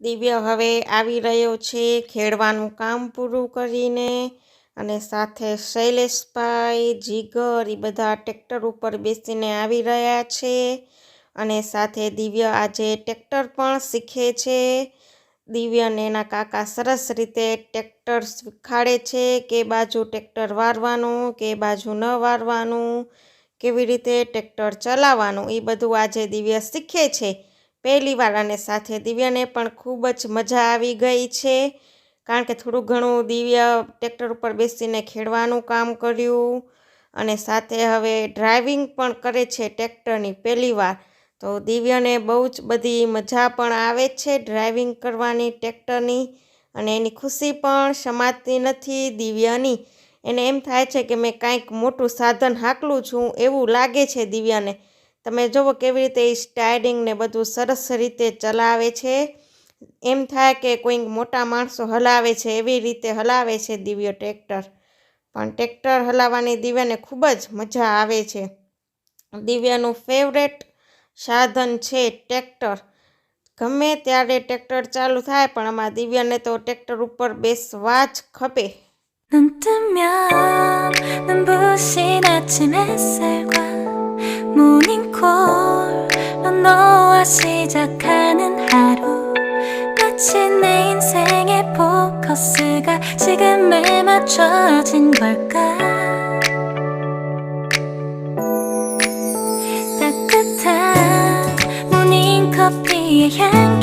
દિવ્ય હવે આવી રહ્યો છે. ખેડવાનું કામ પૂરું કરીને અને સાથે શૈલેષભાઈ, જીગર એ બધા ટ્રેક્ટર ઉપર બેસીને આવી રહ્યા છે. અને સાથે દિવ્ય આજે ટ્રેક્ટર પણ શીખે છે. દિવ્ય અને એના કાકા સરસ રીતે ટ્રેક્ટર શીખાડે છે કે બાજુ ટ્રેક્ટર વારવાનું, કે બાજુ ન વારવાનું, કેવી રીતે ટ્રેક્ટર ચલાવવાનું એ બધું આજે દિવ્ય શીખે છે. પહેલી વાર અને સાથે દિવ્યાને પણ ખૂબ જ મજા આવી ગઈ છે, કારણ કે થોડું ઘણું દિવ્ય ટ્રેક્ટર ઉપર બેસીને ખેડવાનું કામ કર્યું અને સાથે હવે ડ્રાઇવિંગ પણ કરે છે ટ્રેક્ટરની પહેલી વાર તો દિવ્યને બહુ જ બધી મજા પણ આવે છે ડ્રાઇવિંગ કરવાની ટ્રેક્ટરની અને એની ખુશી પણ સમાતી નથી દિવ્યાની. એને એમ થાય છે કે મેં કાંઈક મોટું સાધન હાંકલું છું એવું લાગે છે દિવ્યાને. તમે જુઓ કેવી રીતે એ સ્ટાયરિંગ ને બધું સરસ રીતે ચલાવે છે એમ થાય કે કોઈ મોટા માણસો હલાવે છે એવી રીતે હલાવે છે દિવ્ય ટ્રેક્ટર પણ ટ્રેક્ટર હલાવવાની દિવ્યાને ખૂબ જ મજા આવે છે દિવ્યાનું ફેવરેટ સાધન છે ટ્રેક્ટર ગમે ત્યારે ટ્રેક્ટર ચાલુ થાય પણ આમાં દિવ્યાને તો ટ્રેક્ટર ઉપર બેસવા જ ખપે 눈 뜨면 눈부신 아침 햇살과 시작하는 하루. 마치 내 인생의 포커스가 지금에 맞춰진 걸까? 따뜻한 모닝 커피의 향기